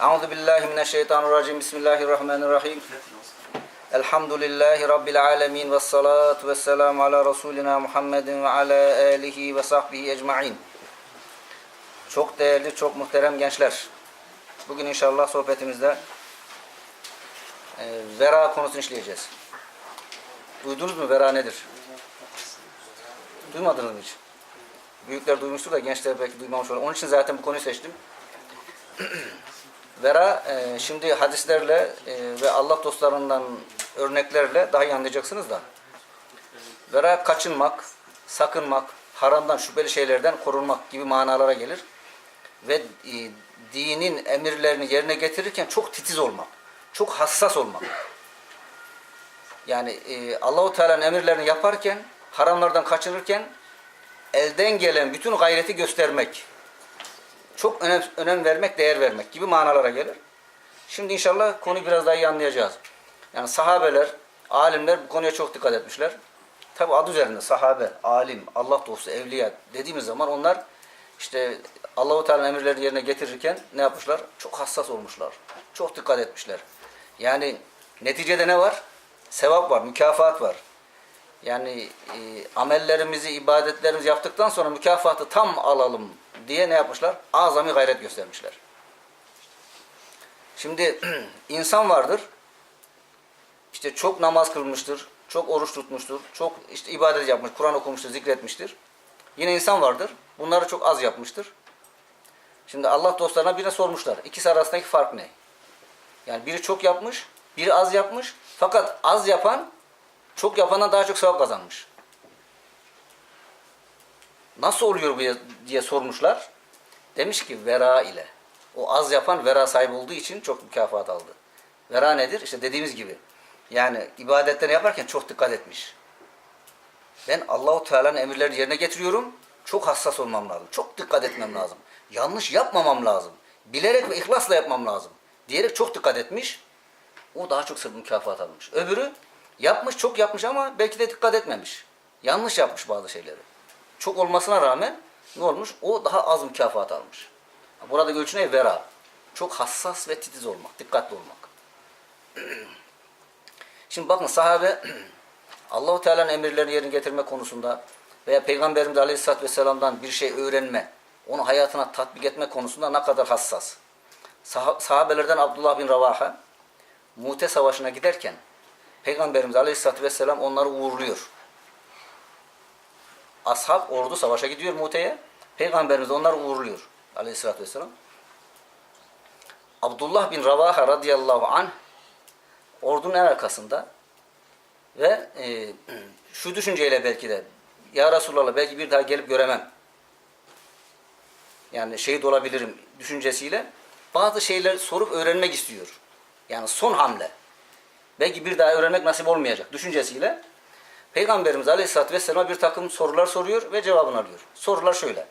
Euzu billahi mineşşeytanirracim. Bismillahirrahmanirrahim. Elhamdülillahi rabbil alamin ve salatu vesselam ala rasulina Muhammedin ve ala alihi ve sahbihi ecmaîn. Çok değerli, çok muhterem gençler. Bugün inşallah sohbetimizde e, vera konusunu işleyeceğiz. Duydunuz mu vera nedir? Duymadınız mı hiç? Büyükler duymuştur da gençler belki duymamış olur. Onun için zaten bu konuyu seçtim. Vera e, şimdi hadislerle e, ve Allah dostlarından örneklerle daha iyi anlayacaksınız da. Vera kaçınmak, sakınmak, haramdan, şüpheli şeylerden korunmak gibi manalara gelir. Ve e, dinin emirlerini yerine getirirken çok titiz olmak, çok hassas olmak. Yani e, Allahu Teala'nın emirlerini yaparken, haramlardan kaçınırken elden gelen bütün gayreti göstermek çok önem, önem vermek, değer vermek gibi manalara gelir. Şimdi inşallah konuyu biraz daha iyi anlayacağız. Yani sahabeler, alimler bu konuya çok dikkat etmişler. Tabi adı üzerinde sahabe, alim, Allah dostu, evliya dediğimiz zaman onlar işte Allahu Teala'nın emirlerini yerine getirirken ne yapmışlar? Çok hassas olmuşlar. Çok dikkat etmişler. Yani neticede ne var? Sevap var, mükafat var. Yani e, amellerimizi, ibadetlerimizi yaptıktan sonra mükafatı tam alalım diye ne yapmışlar? Azami gayret göstermişler. Şimdi insan vardır. İşte çok namaz kılmıştır, çok oruç tutmuştur, çok işte ibadet yapmış, Kur'an okumuştur, zikretmiştir. Yine insan vardır. Bunları çok az yapmıştır. Şimdi Allah dostlarına birine sormuşlar. İkisi arasındaki fark ne? Yani biri çok yapmış, biri az yapmış. Fakat az yapan çok yapandan daha çok sevap kazanmış. Nasıl oluyor bu diye sormuşlar. Demiş ki vera ile. O az yapan vera sahibi olduğu için çok mükafat aldı. Vera nedir? İşte dediğimiz gibi. Yani ibadetleri yaparken çok dikkat etmiş. Ben Allahu Teala'nın emirlerini yerine getiriyorum. Çok hassas olmam lazım. Çok dikkat etmem lazım. Yanlış yapmamam lazım. Bilerek ve ihlasla yapmam lazım. Diyerek çok dikkat etmiş. O daha çok sırf mükafat almış. Öbürü yapmış, çok yapmış ama belki de dikkat etmemiş. Yanlış yapmış bazı şeyleri. Çok olmasına rağmen ne olmuş? O daha az mükafat almış. Burada ölçü ne? Vera. Çok hassas ve titiz olmak, dikkatli olmak. Şimdi bakın sahabe Allahu Teala'nın emirlerini yerine getirme konusunda veya Peygamberimiz Aleyhisselatü Vesselam'dan bir şey öğrenme, onu hayatına tatbik etme konusunda ne kadar hassas. Sah sahabelerden Abdullah bin Ravaha Mute Savaşı'na giderken Peygamberimiz Aleyhisselatü Vesselam onları uğurluyor. Ashab ordu savaşa gidiyor Mute'ye. Peygamberimiz onları uğurluyor. Aleyhisselatü Vesselam. Abdullah bin Ravaha radıyallahu anh ordunun en arkasında ve e, şu düşünceyle belki de Ya Resulallah belki bir daha gelip göremem. Yani şehit olabilirim düşüncesiyle bazı şeyler sorup öğrenmek istiyor. Yani son hamle. Belki bir daha öğrenmek nasip olmayacak düşüncesiyle Peygamberimiz Aleyhisselatü Vesselam'a bir takım sorular soruyor ve cevabını alıyor. Sorular şöyle.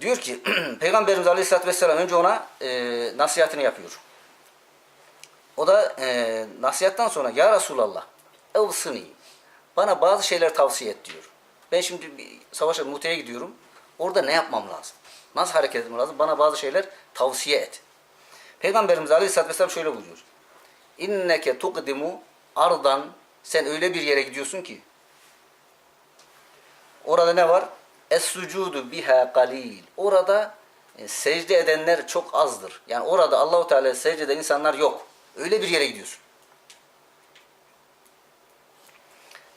Diyor ki Peygamberimiz Aleyhisselatü Vesselam önce ona e, nasihatini yapıyor. O da e, nasihattan sonra Ya Resulallah evsini bana bazı şeyler tavsiye et diyor. Ben şimdi bir savaşa Mute'ye gidiyorum. Orada ne yapmam lazım? Nasıl hareket etmem lazım? Bana bazı şeyler tavsiye et. Peygamberimiz Aleyhisselatü Vesselam şöyle buyuruyor. İnneke tukdimu ardan sen öyle bir yere gidiyorsun ki orada ne var? Es-sucudu biha galil. Orada e, secde edenler çok azdır. Yani orada Allahu Teala secde eden insanlar yok. Öyle bir yere gidiyorsun.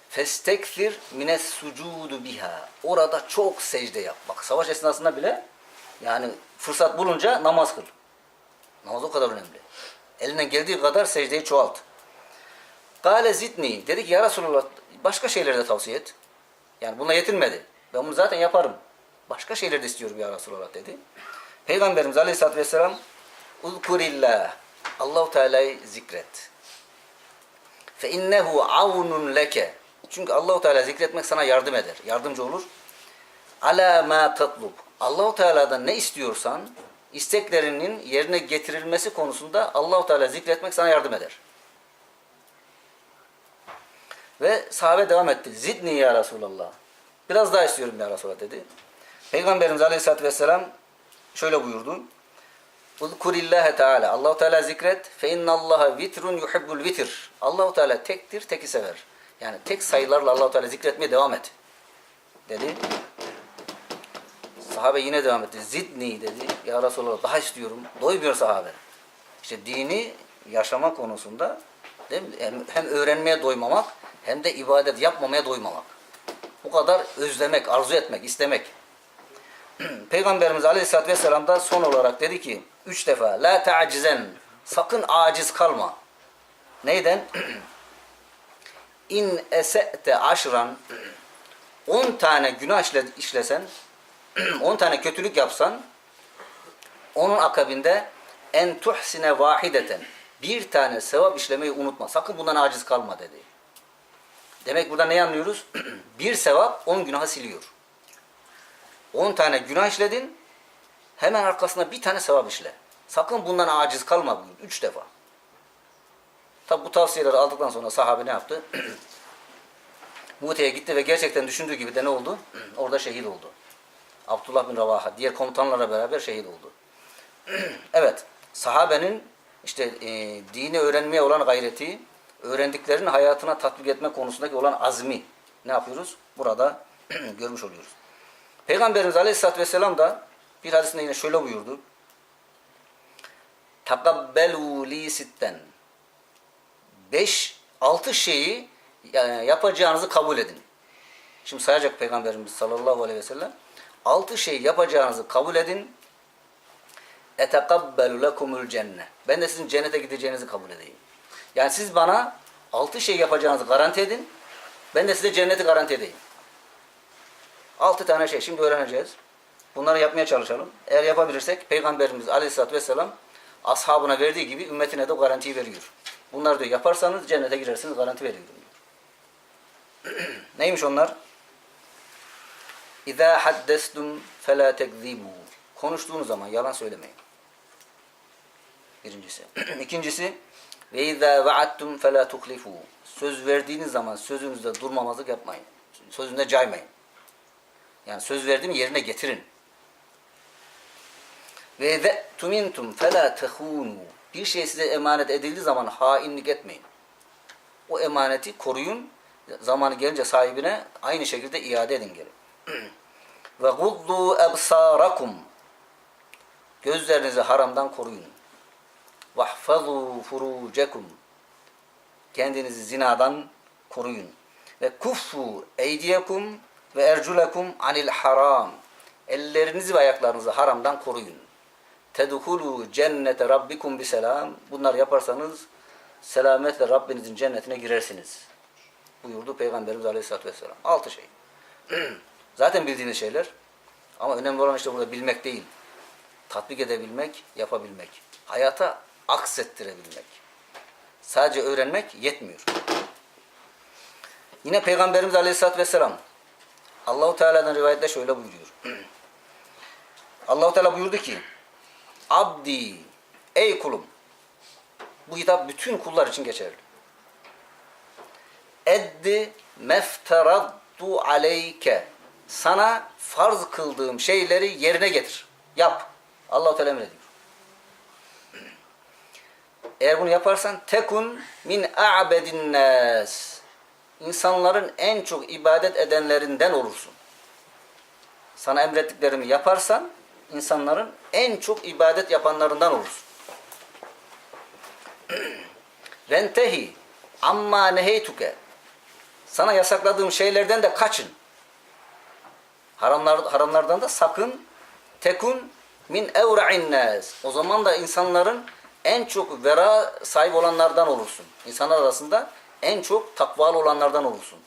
Festekfir mines sucudu biha. Orada çok secde yap. Bak savaş esnasında bile yani fırsat bulunca namaz kıl. Namaz o kadar önemli. Elinden geldiği kadar secdeyi çoğalt. Gale zidni. Dedi ki ya Resulallah başka şeyleri de tavsiye et. Yani buna yetinmedi. Ben bunu zaten yaparım. Başka şeyleri de istiyorum ya Resulallah dedi. Peygamberimiz Aleyhisselatü Vesselam Uzkurillah. Allahu Teala'yı zikret. Fe innehu avnun leke. Çünkü Allahu Teala zikretmek sana yardım eder. Yardımcı olur. Ala ma tatlub. Allahu Teala'dan ne istiyorsan isteklerinin yerine getirilmesi konusunda Allahu Teala zikretmek sana yardım eder. Ve sahabe devam etti. Zidni ya Resulallah. Biraz daha istiyorum ya Resulallah dedi. Peygamberimiz Aleyhisselatü Vesselam şöyle buyurdu. Uzkurillâhe Teala. Allahu Teala zikret. Fe innallaha vitrun yuhibbul vitir. Allahu Teala tektir, teki sever. Yani tek sayılarla Allahu Teala zikretmeye devam et. Dedi. Sahabe yine devam etti. Zidni dedi. Ya Resulallah daha istiyorum. Doymuyor sahabe. İşte dini yaşama konusunda değil mi? Hem, hem öğrenmeye doymamak hem de ibadet yapmamaya doymamak. Bu kadar özlemek, arzu etmek, istemek. Peygamberimiz Aleyhisselatü Vesselam da son olarak dedi ki üç defa la ta'cizen sakın aciz kalma. Neyden? İn ese'te aşran 10 tane günah işle, işlesen 10 tane kötülük yapsan onun akabinde en tuhsine vahideten bir tane sevap işlemeyi unutma. Sakın bundan aciz kalma dedi. Demek burada ne anlıyoruz? bir sevap 10 günahı siliyor. 10 tane günah işledin hemen arkasına bir tane sevap işle. Sakın bundan aciz kalma buyur. Üç defa. Tabi bu tavsiyeleri aldıktan sonra sahabe ne yaptı? Mute'ye gitti ve gerçekten düşündüğü gibi de ne oldu? Orada şehit oldu. Abdullah bin Ravaha diğer komutanlarla beraber şehit oldu. evet, sahabenin işte e, dini öğrenmeye olan gayreti, öğrendiklerini hayatına tatbik etme konusundaki olan azmi ne yapıyoruz? Burada görmüş oluyoruz. Peygamberimiz Aleyhisselatü Vesselam da bir hadisinde yine şöyle buyurdu. Takabbelu li sitten. Beş, altı şeyi yani yapacağınızı kabul edin. Şimdi sayacak Peygamberimiz sallallahu aleyhi ve sellem. Altı şeyi yapacağınızı kabul edin. Etekabbelu lekumul cenne. Ben de sizin cennete gideceğinizi kabul edeyim. Yani siz bana altı şey yapacağınızı garanti edin. Ben de size cenneti garanti edeyim. Altı tane şey. Şimdi öğreneceğiz. Bunları yapmaya çalışalım. Eğer yapabilirsek Peygamberimiz Aleyhisselatü Vesselam ashabına verdiği gibi ümmetine de garantiyi veriyor. Bunları diyor yaparsanız cennete girersiniz garanti veriyorum diyor. Neymiş onlar? İza haddestum fela tekzibu. Konuştuğunuz zaman yalan söylemeyin. Birincisi. İkincisi ve izâ vaattum fela tuhlifu. Söz verdiğiniz zaman sözünüzde durmamazlık yapmayın. Sözünde caymayın. Yani söz verdiğimi yerine getirin. Ve ze tumintum fela tehunu. Bir şey size emanet edildiği zaman hainlik etmeyin. O emaneti koruyun. Zamanı gelince sahibine aynı şekilde iade edin geri. Ve guddu ebsarakum. Gözlerinizi haramdan koruyun. Vahfazu furucekum. Kendinizi zinadan koruyun. Ve kuffu eydiyekum ve erculekum anil haram. Ellerinizi ve ayaklarınızı haramdan koruyun. Tedhulu cennete rabbikum biselam. Bunlar yaparsanız selametle Rabbinizin cennetine girersiniz. Buyurdu Peygamberimiz Aleyhisselatü Vesselam. Altı şey. Zaten bildiğiniz şeyler. Ama önemli olan işte burada bilmek değil. Tatbik edebilmek, yapabilmek. Hayata aksettirebilmek. Sadece öğrenmek yetmiyor. Yine Peygamberimiz Aleyhisselatü Vesselam Allahu Teala'dan rivayette şöyle buyuruyor. Allahu Teala buyurdu ki: "Abdi, ey kulum." Bu hitap bütün kullar için geçerli. Eddi mefteradtu aleyke. Sana farz kıldığım şeyleri yerine getir. Yap. Allahu Teala emrediyor. Eğer bunu yaparsan tekun min a'bedin nas. İnsanların en çok ibadet edenlerinden olursun. Sana emrettiklerimi yaparsan insanların en çok ibadet yapanlarından olursun. Ventehi amma neheytuke. Sana yasakladığım şeylerden de kaçın. Haramlar, haramlardan da sakın. Tekun min evra'in nas. O zaman da insanların en çok vera sahip olanlardan olursun. İnsanlar arasında en çok takvalı olanlardan olursun.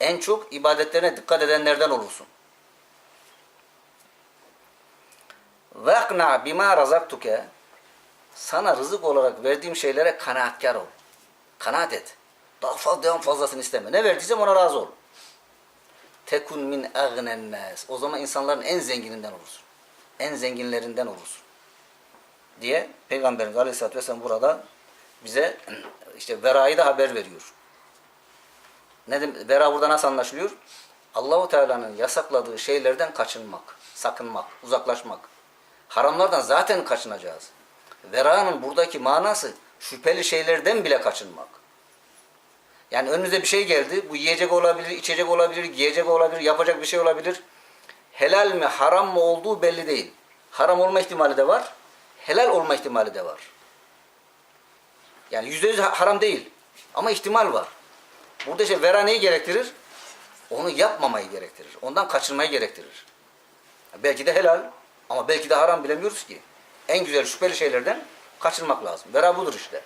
En çok ibadetlerine dikkat edenlerden olursun. Ve'kna bima razaktuke sana rızık olarak verdiğim şeylere kanaatkar ol. Kanaat et. Daha fazla devam fazlasını isteme. Ne verdiysem ona razı ol. Tekun min agnen. O zaman insanların en zengininden olursun. En zenginlerinden olursun. Diye Peygamberimiz Aleyhisselatü Vesselam burada bize işte verayı da haber veriyor. Ne? Vera burada nasıl anlaşılıyor? Allahu Teala'nın yasakladığı şeylerden kaçınmak, sakınmak, uzaklaşmak. Haramlardan zaten kaçınacağız. Vera'nın buradaki manası şüpheli şeylerden bile kaçınmak. Yani önünüze bir şey geldi. Bu yiyecek olabilir, içecek olabilir, giyecek olabilir, yapacak bir şey olabilir. Helal mi, haram mı olduğu belli değil. Haram olma ihtimali de var. Helal olma ihtimali de var. Yani yüzde yüz ha- haram değil. Ama ihtimal var. Burada işte vera neyi gerektirir? Onu yapmamayı gerektirir. Ondan kaçınmayı gerektirir. Belki de helal ama belki de haram bilemiyoruz ki. En güzel şüpheli şeylerden kaçınmak lazım. Vera budur işte.